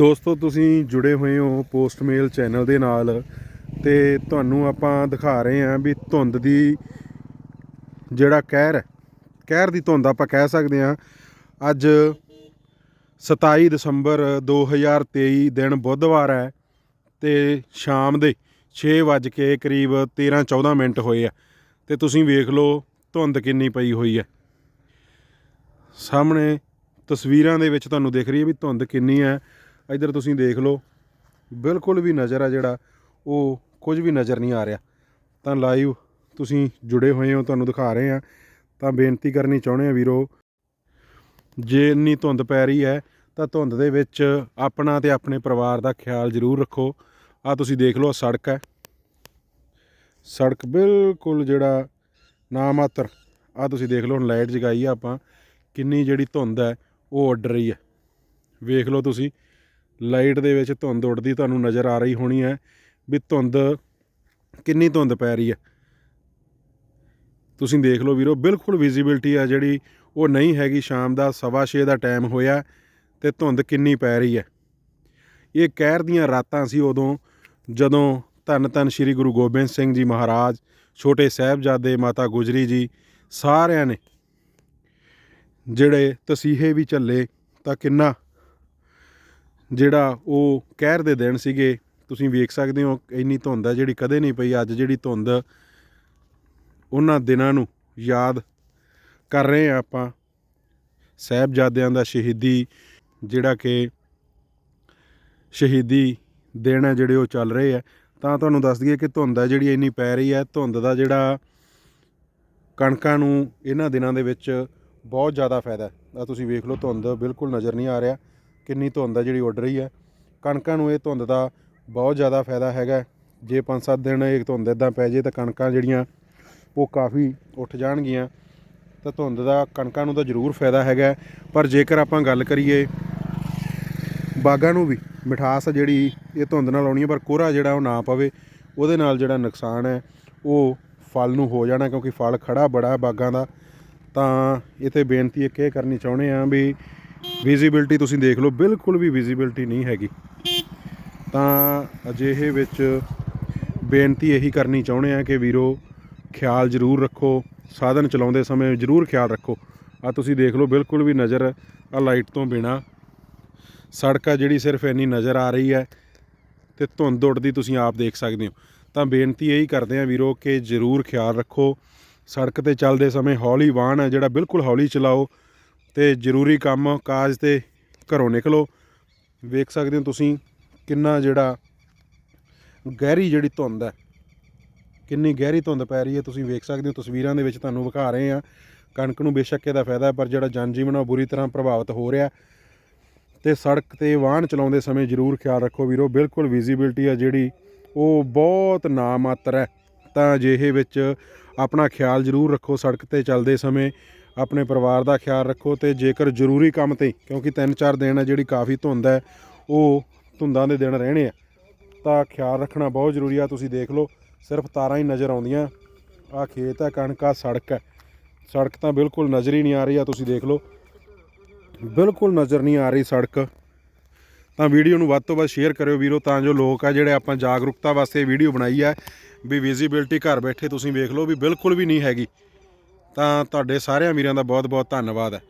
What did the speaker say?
ਦੋਸਤੋ, ਤੁਸੀਂ ਜੁੜੇ ਹੋਏ ਹੋ ਪੋਸਟਮੇਲ ਚੈਨਲ ਦੇ ਨਾਲ ਤੇ ਤੁਹਾਨੂੰ ਆਪਾਂ ਦਿਖਾ ਰਹੇ ਹਾਂ ਵੀ ਧੁੰਦ ਦੀ ਜਿਹੜਾ ਕਹਿਰ ਹੈ, ਕਹਿਰ ਦੀ ਧੁੰਦ ਆਪਾਂ ਕਹਿ ਸਕਦੇ ਹਾਂ। ਅੱਜ 27 ਦਸੰਬਰ 2023 ਦਿਨ ਬੁੱਧਵਾਰ ਹੈ ਤੇ ਸ਼ਾਮ ਦੇ 6 ਵੱਜ ਕੇ ਕਰੀਬ 13 14 ਮਿੰਟ ਹੋਏ ਆ। ਤੇ ਤੁਸੀਂ ਵੇਖ ਲਓ, ਧੁੰਦ ਕਿੰਨੀ ਪਈ ਹੋਈ ਹੈ। ਸਾਹਮਣੇ ਤਸਵੀਰਾਂ ਦੇ ਵਿੱਚ ਤੁਹਾਨੂੰ ਦਿਖ ਰਹੀ ਹੈ ਵੀ ਧੁੰਦ ਕਿੰਨੀ ਹੈ। ਇੱਧਰ ਤੁਸੀਂ ਦੇਖ ਲਓ, ਬਿਲਕੁਲ ਵੀ ਨਜ਼ਰ ਆ ਜਿਹੜਾ, ਉਹ ਕੁਝ ਵੀ ਨਜ਼ਰ ਨਹੀਂ ਆ ਰਿਹਾ। ਤਾਂ ਲਾਈਵ ਤੁਸੀਂ ਜੁੜੇ ਹੋਏ ਹੋ, ਤੁਹਾਨੂੰ ਦਿਖਾ ਰਹੇ ਆ ਤਾਂ ਬੇਨਤੀ ਕਰਨੀ ਚਾਹੁੰਦੇ ਆ ਵੀਰੋ, ਜੇ ਇੰਨੀ ਧੁੰਦ ਪੈ ਰਹੀ ਹੈ, ਤਾਂ ਧੁੰਦ ਦੇ ਵਿੱਚ ਆਪਣਾ ਤੇ ਆਪਣੇ ਪਰਿਵਾਰ ਦਾ ਖਿਆਲ ਜ਼ਰੂਰ ਰੱਖੋ। ਆ ਤੁਸੀਂ ਦੇਖ ਲਓ ਸੜਕ ਹੈ। ਸੜਕ ਬਿਲਕੁਲ ਜਿਹੜਾ ਨਾ ਮਾਤਰ ਆ ਤੁਸੀਂ ਦੇਖ ਲਓ, ਹੁਣ ਲਾਈਟ ਜਗਾਈ ਆ ਆਪਾਂ, ਕਿੰਨੀ ਜਿਹੜੀ ਧੁੰਦ ਹੈ, ਉਹ ਉੱਡ ਰਹੀ ਹੈ। ਵੇਖ ਲਓ ਤੁਸੀਂ ਲਾਈਟ ਦੇ ਵਿੱਚ ਧੁੰਦ ਉੱਡਦੀ ਤੁਹਾਨੂੰ ਨਜ਼ਰ ਆ ਰਹੀ ਹੋਣੀ ਹੈ ਵੀ ਧੁੰਦ ਕਿੰਨੀ ਧੁੰਦ ਪੈ ਰਹੀ ਹੈ। ਤੁਸੀਂ ਦੇਖ ਲਓ ਵੀਰੋ, ਬਿਲਕੁਲ ਵਿਜ਼ਿਬਿਲਟੀ ਆ ਜਿਹੜੀ, ਉਹ ਨਹੀਂ ਹੈਗੀ ਸ਼ਾਮ ਦਾ ਸਵਾ ਛੇ ਦਾ ਟਾਈਮ ਹੋਇਆ ਤੇ ਧੁੰਦ ਕਿੰਨੀ ਪੈ ਰਹੀ ਹੈ। ਇਹ ਕਹਿਰ ਦੀਆਂ ਰਾਤਾਂ ਸੀ ਉਦੋਂ, ਜਦੋਂ ਧੰਨ ਧੰਨ ਸ੍ਰੀ ਗੁਰੂ ਗੋਬਿੰਦ ਸਿੰਘ ਜੀ ਮਹਾਰਾਜ, ਛੋਟੇ ਸਾਹਿਬਜ਼ਾਦੇ ਮਾਤਾ ਗੁਜਰੀ ਜੀ, ਸਾਰਿਆਂ ਨੇ ਜਿਹੜੇ ਤਸੀਹੇ ਵੀ ਝੱਲੇ ਤਾਂ ਕਿੰਨਾ ਜਿਹੜਾ ਉਹ ਕਹਿਰ ਦੇ ਦਿਨ ਸੀਗੇ, ਤੁਸੀਂ ਵੇਖ ਸਕਦੇ ਹੋ, ਇੰਨੀ ਧੁੰਦ ਹੈ ਜਿਹੜੀ ਕਦੇ ਨਹੀਂ ਪਈ, ਅੱਜ ਜਿਹੜੀ ਧੁੰਦ ਉਹਨਾਂ ਦਿਨਾਂ ਨੂੰ ਯਾਦ ਕਰ ਰਹੇ ਆ ਆਪਾਂ। ਸਾਹਿਬਜ਼ਾਦਿਆਂ ਦਾ ਸ਼ਹੀਦੀ, ਜਿਹੜਾ ਕਿ ਸ਼ਹੀਦੀ ਦਿਨ ਹੈ ਜਿਹੜੇ ਉਹ ਚੱਲ ਰਹੇ ਆ। ਤਾਂ ਤੁਹਾਨੂੰ ਦੱਸ ਦਈਏ ਕਿ ਧੁੰਦ ਹੈ ਜਿਹੜੀ ਇੰਨੀ ਪੈ ਰਹੀ ਹੈ ਧੁੰਦ ਦਾ ਜਿਹੜਾ ਕਣਕਾਂ ਨੂੰ ਇਹਨਾਂ ਦਿਨਾਂ ਦੇ ਵਿੱਚ ਬਹੁਤ ਜ਼ਿਆਦਾ ਫਾਇਦਾ। ਆ ਤੁਸੀਂ ਵੇਖ ਲਓ, ਧੁੰਦ ਬਿਲਕੁਲ ਨਜ਼ਰ ਨਹੀਂ ਆ ਰਿਹਾ। ਕਿੰਨੀ ਧੁੰਦ ਹੈ ਜਿਹੜੀ ਉੱਡ ਰਹੀ ਹੈ ਕਣਕਾਂ ਨੂੰ ਇਹ ਧੁੰਦ ਦਾ ਬਹੁਤ ਜ਼ਿਆਦਾ ਫਾਇਦਾ ਹੈਗਾ। ਜੇ 5-7 ਦਿਨ ਇਹ ਧੁੰਦ ਇਦਾਂ ਪੈ ਜੇ ਤਾਂ ਕਣਕਾਂ ਜਿਹੜੀਆਂ ਉਹ ਕਾਫੀ ਉੱਠ ਜਾਣਗੀਆਂ। ਤਾਂ ਧੁੰਦ ਦਾ, ਕਣਕਾਂ ਨੂੰ ਤਾਂ ਜ਼ਰੂਰ ਫਾਇਦਾ ਹੈਗਾ। ਪਰ ਜੇਕਰ ਆਪਾਂ ਗੱਲ ਕਰੀਏ ਬਾਗਾਂ ਨੂੰ ਵੀ, ਮਿਠਾਸ ਜਿਹੜੀ ਇਹ ਧੁੰਦ ਨਾਲ ਆਉਣੀ ਹੈ ਪਰ ਕੋਹਰਾ ਜਿਹੜਾ ਉਹ ਨਾ ਪਵੇ, ਉਹਦੇ ਨਾਲ ਜਿਹੜਾ ਨੁਕਸਾਨ ਹੈ, ਉਹ ਫਲ ਨੂੰ ਹੋ ਜਾਣਾ ਕਿਉਂਕਿ ਫਲ ਖੜਾ ਬੜਾ ਬਾਗਾਂ ਦਾ। ਤਾਂ ਇਹ ਬੇਨਤੀ ਇੱਕ ਇਹ ਕਰਨੀ ਚਾਹੁੰਦੇ ਆ ਵੀ ਵਿਜ਼ਿਬਿਲਟੀ ਤੁਸੀਂ ਦੇਖ ਲਓ, ਬਿਲਕੁਲ ਵੀ ਵਿਜ਼ਿਬਿਲਟੀ ਨਹੀਂ ਹੈਗੀ। ਤਾਂ ਅਜਿਹੇ ਵਿੱਚ ਬੇਨਤੀ ਇਹੀ ਕਰਨੀ ਚਾਹੁੰਦੇ ਆ ਕਿ ਵੀਰੋ, ਖਿਆਲ ਜ਼ਰੂਰ ਰੱਖੋ, ਸਾਧਨ ਚਲਾਉਂਦੇ ਸਮੇਂ ਜ਼ਰੂਰ ਖਿਆਲ ਰੱਖੋ। ਆ ਤੁਸੀਂ ਦੇਖ ਲਓ, ਬਿਲਕੁਲ ਵੀ ਨਜ਼ਰ ਆ ਲਾਈਟ ਤੋਂ ਬਿਨਾ। ਸੜਕ ਆ ਜਿਹੜੀ ਸਿਰਫ ਇੰਨੀ ਨਜ਼ਰ ਆ ਰਹੀ ਹੈ ਤੇ ਧੁੰਦ ਉੱਡਦੀ ਤੁਸੀਂ ਆਪ ਦੇਖ ਸਕਦੇ ਹੋ। ਤਾਂ ਬੇਨਤੀ ਇਹੀ ਕਰਦੇ ਆ ਵੀਰੋ ਕਿ ਜ਼ਰੂਰ ਖਿਆਲ ਰੱਖੋ। ਸੜਕ ਤੇ ਚੱਲਦੇ ਸਮੇਂ ਹੌਲੀ ਵਾਹਨ ਹੈ ਜਿਹੜਾ ਬਿਲਕੁਲ ਹੌਲੀ ਚਲਾਓ। ਤੇ ਜ਼ਰੂਰੀ ਕੰਮ ਕਾਜ ਤੇ ਘਰੋਂ ਨਿਕਲੋ। ਵੇਖ ਸਕਦੇ ਹੋ ਤੁਸੀਂ ਕਿੰਨਾ ਜਿਹੜਾ ਗਹਿਰੀ ਜਿਹੜੀ ਧੁੰਦ ਹੈ, ਕਿੰਨੀ ਗਹਿਰੀ ਧੁੰਦ ਪੈ ਰਹੀ ਹੈ। ਤੁਸੀਂ ਵੇਖ ਸਕਦੇ ਹੋ ਤਸਵੀਰਾਂ ਦੇ ਵਿੱਚ ਤੁਹਾਨੂੰ ਵਿਖਾ ਰਹੇ ਆ ਕਣਕ ਨੂੰ ਬੇਸ਼ੱਕ ਇਹਦਾ ਫਾਇਦਾ ਪਰ ਜਿਹੜਾ ਜਨਜੀਵਨ ਆ ਉਹ ਬੁਰੀ ਤਰ੍ਹਾਂ ਪ੍ਰਭਾਵਿਤ ਹੋ ਰਿਹਾ। ਤੇ ਸੜਕ ਤੇ ਵਾਹਨ ਚਲਾਉਂਦੇ ਸਮੇਂ ਜ਼ਰੂਰ ਖਿਆਲ ਰੱਖੋ ਵੀਰੋ, ਬਿਲਕੁਲ ਵਿਜ਼ਿਬਿਲਟੀ ਆ ਜਿਹੜੀ, ਉਹ ਬਹੁਤ ਨਾ ਮਾਤਰ ਹੈ। ਤਾਂ ਅਜਿਹੇ ਵਿੱਚ ਆਪਣਾ ਖਿਆਲ ਜ਼ਰੂਰ ਰੱਖੋ, ਸੜਕ ਤੇ ਚੱਲਦੇ ਸਮੇਂ। ਆਪਣੇ ਪਰਿਵਾਰ ਦਾ ਖਿਆਲ ਰੱਖੋ ਤੇ ਜੇਕਰ ਜ਼ਰੂਰੀ ਕੰਮ ਤੇ, ਕਿਉਂਕਿ 3-4 ਦਿਨ ਹੈ ਜਿਹੜੀ ਕਾਫੀ ਧੁੰਦ ਹੈ, ਉਹ ਧੁੰਦਾਂ ਦੇ ਦਿਨ ਰਹਿਣੇ ਆ। ਤਾਂ ਖਿਆਲ ਰੱਖਣਾ ਬਹੁਤ ਜ਼ਰੂਰੀ ਆ, ਤੁਸੀਂ ਦੇਖ ਲਓ, ਸਿਰਫ ਤਾਰਾਂ ਹੀ ਨਜ਼ਰ ਆਉਂਦੀਆਂ। ਆ ਖੇਤ ਹੈ, ਕਣਕ ਆ, ਸੜਕ ਹੈ। ਸੜਕ ਤਾਂ ਬਿਲਕੁਲ ਨਜ਼ਰ ਹੀ ਨਹੀਂ ਆ ਰਹੀ ਆ, ਤੁਸੀਂ ਦੇਖ ਲਓ। ਬਿਲਕੁਲ ਨਜ਼ਰ ਨਹੀਂ ਆ ਰਹੀ ਸੜਕ। ਤਾਂ ਵੀਡੀਓ ਨੂੰ ਵੱਧ ਤੋਂ ਵੱਧ ਸ਼ੇਅਰ ਕਰਿਓ ਵੀਰੋ, ਤਾਂ ਜੋ ਲੋਕ ਆ ਜਿਹੜੇ ਆਪਾਂ ਜਾਗਰੂਕਤਾ ਵਾਸਤੇ ਵੀਡੀਓ ਬਣਾਈ ਹੈ, ਵੀ ਵਿਜ਼ਿਬਿਲਟੀ ਘਰ ਬੈਠੇ ਤੁਸੀਂ ਵੇਖ ਲਓ, ਵੀ ਬਿਲਕੁਲ ਵੀ ਨਹੀਂ ਹੈਗੀ। ਤਾਂ ਤੁਹਾਡੇ ਸਾਰਿਆਂ ਵੀਰਾਂ ਦਾ ਬਹੁਤ ਬਹੁਤ ਧੰਨਵਾਦ ਹੈ।